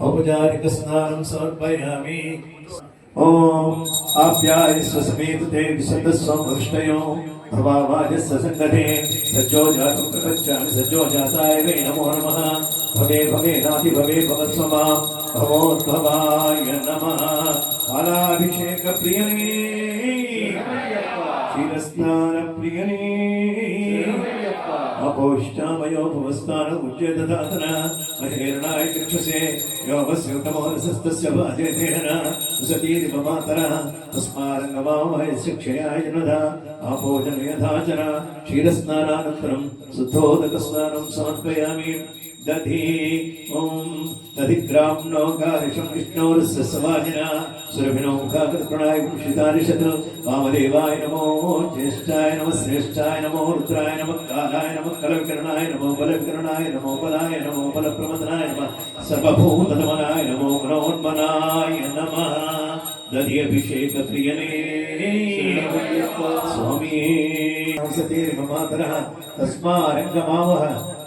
औपचारिक स्नान समर्पयामि। ॐ आप्यायस्व समेत ते विशदस्वमृष्टयो भवावाजस्व सङ्गते सज्जो जातं प्रपञ्चामि सज्जो जाताय वै नमो नमः। भवे भवे नाति भवे भवस्व भवोद्भवाय नमः। फलाभिषेकप्रियने क्षीरस्नानप्रियने ओष्टामयोपवस्तान उज्य दधातन महेरणाय चक्षुषे योपस्युतमोरसस्तस्य वाजेतेन सतीरिपमातरः तस्मारङ्गमामहस्य क्षयाय नदा दधि। ओम ॐ दधिग्राम्नो कारिषं विष्णोर्सस्वाजिना सुरभिनो मुखाकृत्प्रणय वंशितारिषत् वामदेवाय नमो ज्येष्ठाय नमः श्रेष्ठाय नमो रुद्राय नमः कालाय नमः कलकरणाय नमो बलकरणाय नमो बलाय नमो बलप्रमदनाय नमः। सर्वभूतनमनाय नमो मनोन्मनाय नमः। दधि अभिषेक प्रियने। स्वामी हंसतेर्ममातरः तस्मारङ्गमावः।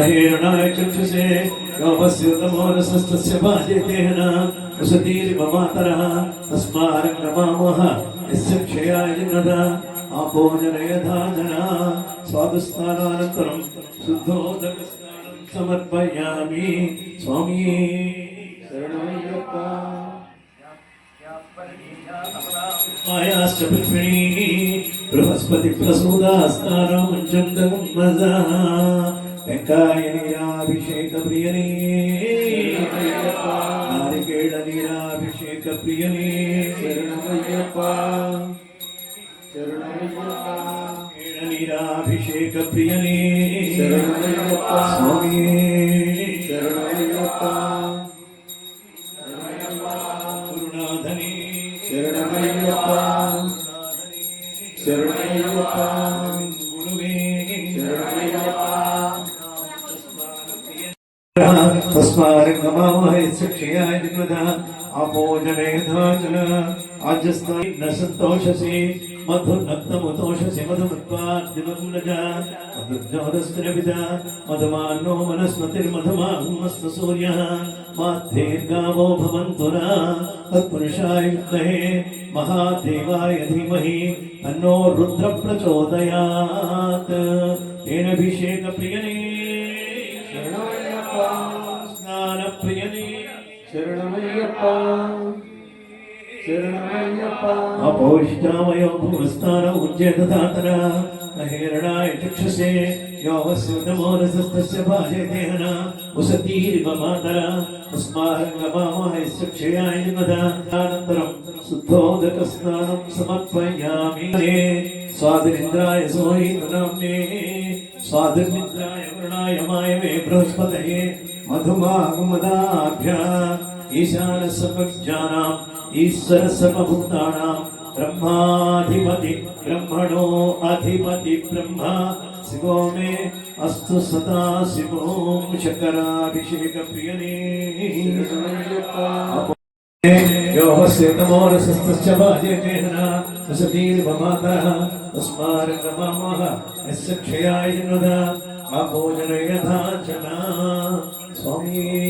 अहेरणाय चक्षुषे योपस्योतमोरसस्तस्य बाधितेन वसतीरिपमातरः तस्मारङ्गमामः यस्य क्षयाय नदा आपो जनयधा जना स्वादुस्नानानन्तरं शुद्धोदकस्नानं समर्पयामि स्वामी शरणमय्यप्पा मायाश्च पृथ्वी बृहस्पति प्रसूदास्तारामचन्द्रं मदः प्रियने नारिकेळ नीराभिषेक प्रियने नीराभिषेक स्वामी തസ്മാരംഗമായ ശിക്ഷയായ ആപോജനേധാചന അജസ്ഥായി സന്തോഷസി मधुर्भक्तमुतोषसिमधुमत्वाद्विमधुमजा मधुमान्नो मनस्मतिर्मधुमाहुमस्त सूर्यः माद्धेर्गावो भवंतुरा तत्पुरुषाय विद्महे महादेवाय धीमहि तन्नो रुद्रप्रचोदयात्। तेन अभिषेकप्रियने स्नानप्रियने शरणमय्यप्पा। అపోష్టామయో భూస్థాన ఉజ్జేదాతన అహేరణాయ చక్షుషే యోవస్యుతమోరసస్తస్య భాజేతేన ఉసతీరివ మాతర తస్మారంగమామహస్య క్షయాయ జగద అనంతరం శుద్ధోదక స్నానం సమర్పయామి స్వాదినింద్రాయ సోహీతనామ్నే స్వాదిర్నిద్రాయ వరుణాయ మాయమే బృహస్పతయే ईशानसमज्ञानाम् ईश्वरसमभूतानाम् ब्रह्माधिपति, ब्रह्मणो अधिपति, ब्रह्मा, शिवो मे अस्तु सदा, शिवो शंकराभिषेकप्रियने। यस्य क्षयाय जना स्वामी।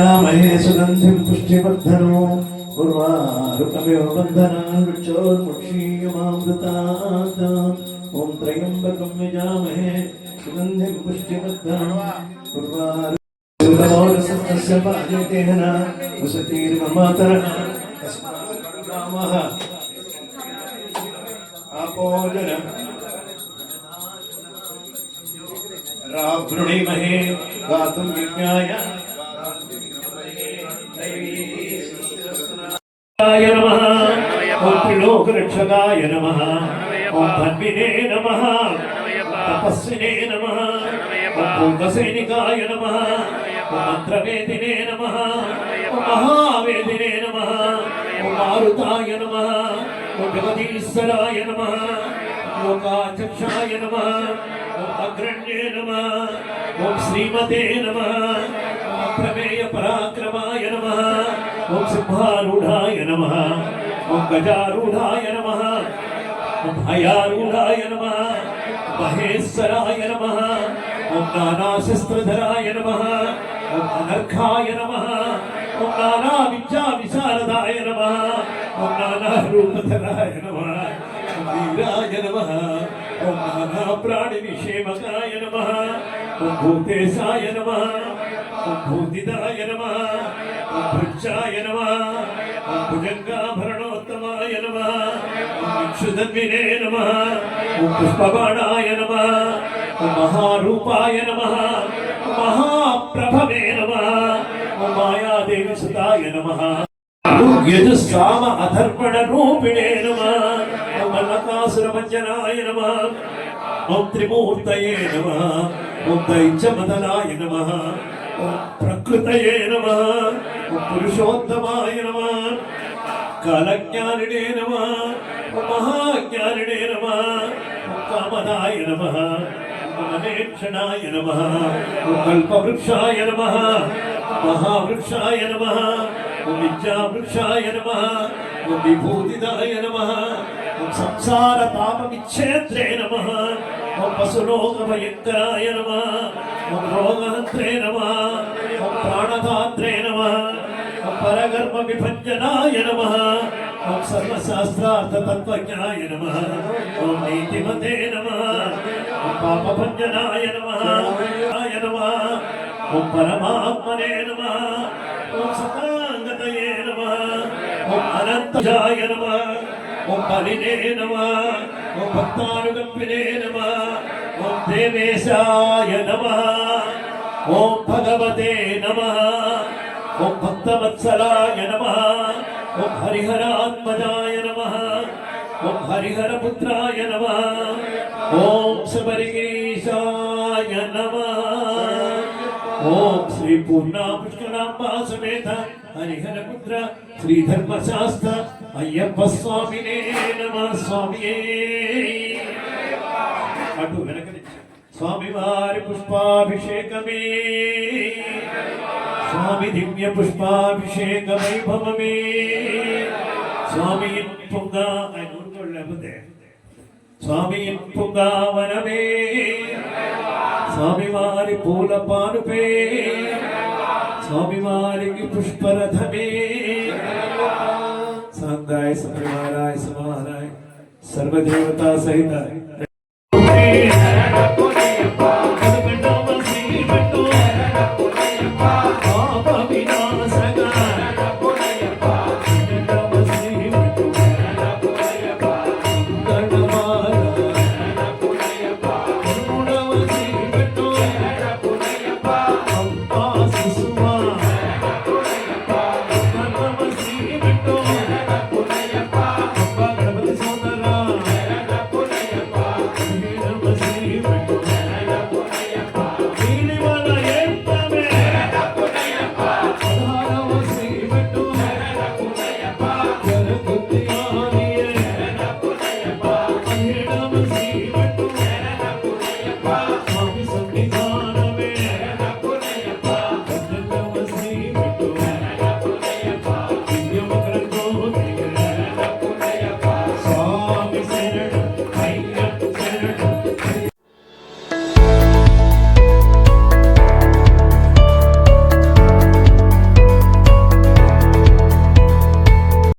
महे पुष्टिवर्धनो उर्वारुकमिव बन्धनान् ॐ त्र्यम्बकं यजामहे सुगन्धिं पुष्टिवर्धनम् उर्वारुकमौरसत्तस्य पादतेहन वसतीर्ममातरः। तस्माः आपोजन। रावृणिमहे गातुं यज्ञाय य नमः ॐ त्रिलोकरक्षकाय नमः ॐ धन्विने नमः तपस्विने नमः ॐ भूतसैनिकाय नमः ॐ मन्त्रवेदिने नमः ॐ महावेदिने नमः ॐ मारुताय नमः ॐ जगदीश्वराय नमः लोकाचक्षाय नमः ॐ अग्रण्ये नमः ॐ श्रीमते नमः ॐ प्रमेय ॐ सिंहारूढाय नमः। ॐ गजारूढाय नमः। ॐ भयारूढाय नमः। महेश्वराय नमः। ॐ नानाशस्त्रधराय नमः। ॐ अनर्घाय नमः। नानाविद्याविशारदाय नमः। ॐ नानारूपधराय नमः। वीराय नमः। ॐ नानाप्राणिविषेमकाय नमः। ॐ भूतेशाय नमः नमः ॐ भृक्षाय नमः ॐ भुजङ्गाभरणोत्तमाय नमः। ॐ इक्षुदन्विने नमः ॐ पुष्पबाणाय नमः ॐ महारूपाय नमः ॐ महाप्रभवे नमः ॐ मायादेवीसुताय नमः यजुस्साम अधर्पण रूपिणे नमः ॐ मल्लकासुरभञ्जनाय नमः ॐ त्रिमूर्तये नमः ॐ दैत्यमदनाय नमः ॐ प्रकृतये नमः ॐ पुरुषोत्तमाय नमः कालज्ञानिने नमः ॐ महाज्ञानिने नमः ॐ कामदाय नमः ॐ अनेक्षणाय नमः ॐ कल्पवृक्षाय नमः महावृक्षाय नमः ॐ विद्यावृक्षाय नमः ॐ विभूतिदाय नमः ॐ संसारतापविच्छेद्रे नमः ॐ पशुलोकभयङ्कराय नमः ॐ रोगहन्त्रे नमः ॐ प्राणदात्रे नमः ॐ परगर्भविभञ्जनाय नमः ॐ सर्वशास्त्रार्थतत्त्वज्ञाय नमः ॐ नीतिमते नमः ॐ पापभञ्जनाय नमः आय नमः ॐ परमात्मने नमः ॐ सताङ्गतये नमः ॐ अनन्तजाय नमः ॐ बलिने नमः ॐ भक्तानुगम्पिने नमः ॐ देवेशाय नमः ॐ भगवते नमः ॐ भक्तवत्सलाय नमः ॐ हरिहरात्मजाय नमः ॐ हरिहरपुत्राय नमः ॐ शबरिगिरीशाय नमः ॐ श्री पूर्णा അയ്യപ്പ സ്വാമിനേ നമ സ്വാമിയേ. കണ്ടു വിലക്കടിച്ചു സ്വാമിമാര് പുഷ്പാഭിഷേകമേ. സ്വാമി ദിവ്യ പുഷ്പാഭിഷേക വൈഭവമേ സ്വാമിയിൻ പുങ്ക അനുകൊള്ളേ സ്വാമിയിൻ പുങ്കാവനമേ സ്വാമിമാര് പൂലപ്പാനുപേ സ്വാമിമാരിക്ക് പുഷ്പരഥമേ. आनंदाय समृहाराय समाहराय सर्वदेवता सहिताय